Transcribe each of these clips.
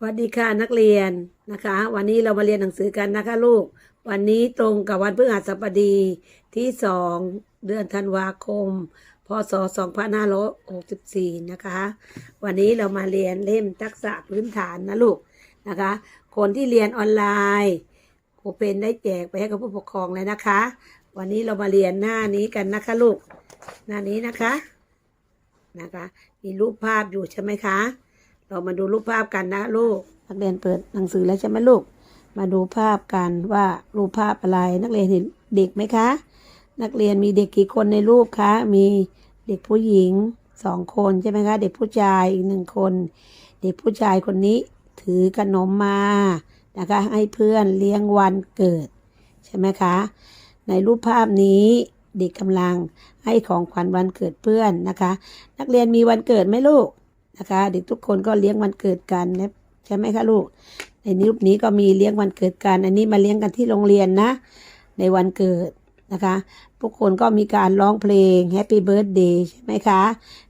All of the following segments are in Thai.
สวัสดีค่ะนักเรียนนะคะ วันนี้เรามาเรียนหนังสือกันนะคะลูก วันนี้ตรงกับวันพฤหัสบดีที่สองเดือนธันวาคม พศ 2564 นะคะ วันนี้เรามาเรียนเล่มทักษะพื้นฐานนะลูกนะคะ คนที่เรียนออนไลน์ครูเป็นได้แจกไปให้กับผู้ปกครองเลยนะคะ วันนี้เรามาเรียนหน้านี้กันนะคะลูก หน้านี้นะคะนะคะ มีรูปภาพอยู่ใช่ไหมคะ เรามาดูรูปภาพกันนะลูก นักเรียนเปิดหนังสือแล้วใช่ไหมลูก มาดูภาพกันว่ารูปภาพอะไร นักเรียนเห็นเด็กไหมคะ นักเรียนมีเด็กกี่คนในรูปคะ มีเด็กผู้หญิงสองคนใช่ไหมคะ เด็กผู้ชายอีกหนึ่งคน เด็กผู้ชายคนนี้ถือขนมมานะคะ ให้เพื่อนเลี้ยงวันเกิด ใช่ไหมคะ ในรูปภาพนี้เด็กกำลังให้ของขวัญวันเกิดเพื่อนนะคะ นักเรียนมีวันเกิดไหมลูก นะคะ เด็กทุกคนก็เลี้ยงวันเกิดกันนะใช่ไหมคะลูก ในรูปนี้ก็มีเลี้ยงวันเกิดกัน อันนี้มาเลี้ยงกันที่โรงเรียนนะ ในวันเกิดนะคะทุกคนก็มีการร้องเพลง Happy Birthday ใช่ไหมคะ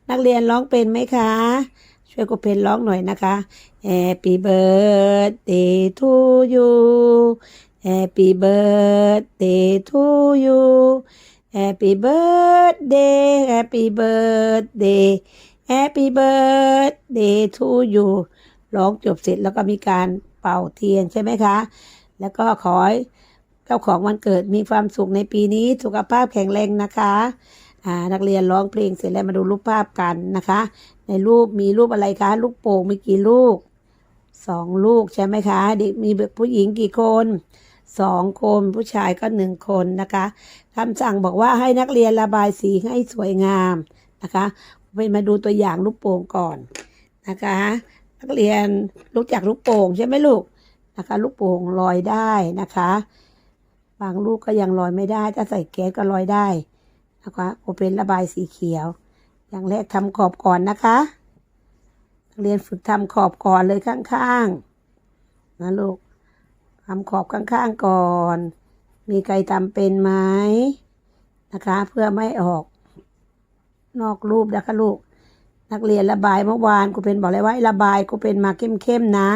นักเรียนร้องเป็นไหมคะ ช่วยกูเพนร้องหน่อยนะคะ Happy Birthday to you Happy Birthday to you Happy Birthday Happy Birthday Happy Birthday to you ร้องจบเสร็จแล้วก็มีการเป่าเทียนใช่ไหมคะ แล้วก็ขอให้เจ้าของวันเกิดมีความสุขในปีนี้ สุขภาพแข็งแรงนะคะนักเรียนร้องเพลงเสร็จแล้วมาดูรูปภาพกันนะคะ ในรูปมีรูปอะไรคะ ลูกโป่งมีกี่ลูกสองลูกใช่ไหมคะเด็กมีผู้หญิงกี่คนสองคนผู้ชายก็หนึ่งคนนะคะคำสั่งบอกว่าให้นักเรียนระบายสีให้สวยงามนะคะ ไปมาดูตัวอย่างลูกโป่งก่อนนะคะนักเรียนรู้จักลูกโป่งใช่ไหมลูกนะคะ ลูกโป่งลอยได้นะคะ บางลูกก็ยังลอยไม่ได้ถ้าใส่แก๊สก็ลอยได้นะคะโอเป็นระบายสีเขียว อย่างแรกทำขอบก่อนนะคะนักเรียนฝึกทำขอบก่อนเลยข้างๆนะลูกทำขอบข้างๆก่อน มีใครทำเป็นไหมนะคะ เพื่อไม่ออก นอกรูปนะคะลูก นักเรียนระบายเมื่อวานครูเป็นบอกเลยว่าระบายครูเป็นมาเข้มๆนะ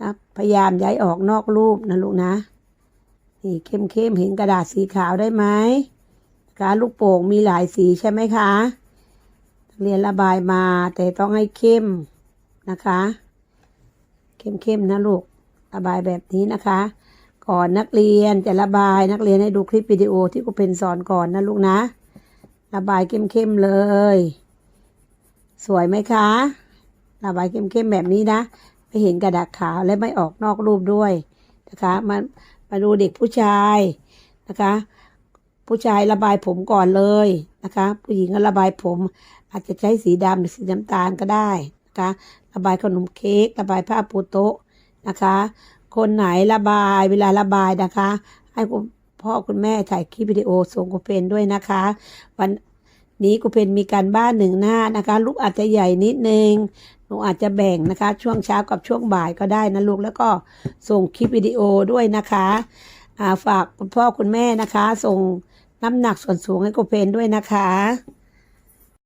นะพยายามย้ายออกนอกรูปนะลูกนะนี่เข้มๆเห็นกระดาษสีขาวได้ไหมการลูกโป่งมีหลายสีใช่ไหมคะนักเรียนระบายมาแต่ต้องให้เข้มนะคะ เข้มๆนะลูกระบายแบบนี้นะคะ ก่อนนักเรียนจะระบายนักเรียนให้ดูคลิปวิดีโอที่ครูเป็นสอนก่อนนะลูกนะ ระบายเข้มๆเลย สวยไหมคะ ระบายเข้มๆแบบนี้นะ ไม่เห็นกระดาษขาวและไม่ออกนอกรูปด้วยนะคะมามาดูเด็กผู้ชายนะคะ ผู้ชายระบายผมก่อนเลยนะคะ ผู้หญิงก็ระบายผม อาจจะใช้สีดำหรือสีน้ำตาลก็ได้นะคะ ระบายขนมเค้กระบายผ้าปูโต๊ะนะคะ คนไหนระบายเวลาระบายนะคะ ให้ พ่อคุณแม่ถ่ายคลิปวิดีโอส่งกูเพนด้วยนะคะ วันนี้กูเพนมีการบ้านหนึ่งหน้านะคะ ลูกอาจจะใหญ่นิดนึงหนูอาจจะแบ่งนะคะ ช่วงเช้ากับช่วงบ่ายก็ได้นะลูกแล้วก็ส่งคลิปวิดีโอด้วยนะคะฝากคุณพ่อคุณแม่นะคะ ส่งน้ำหนักส่วนสูงให้กูเพนด้วยนะคะ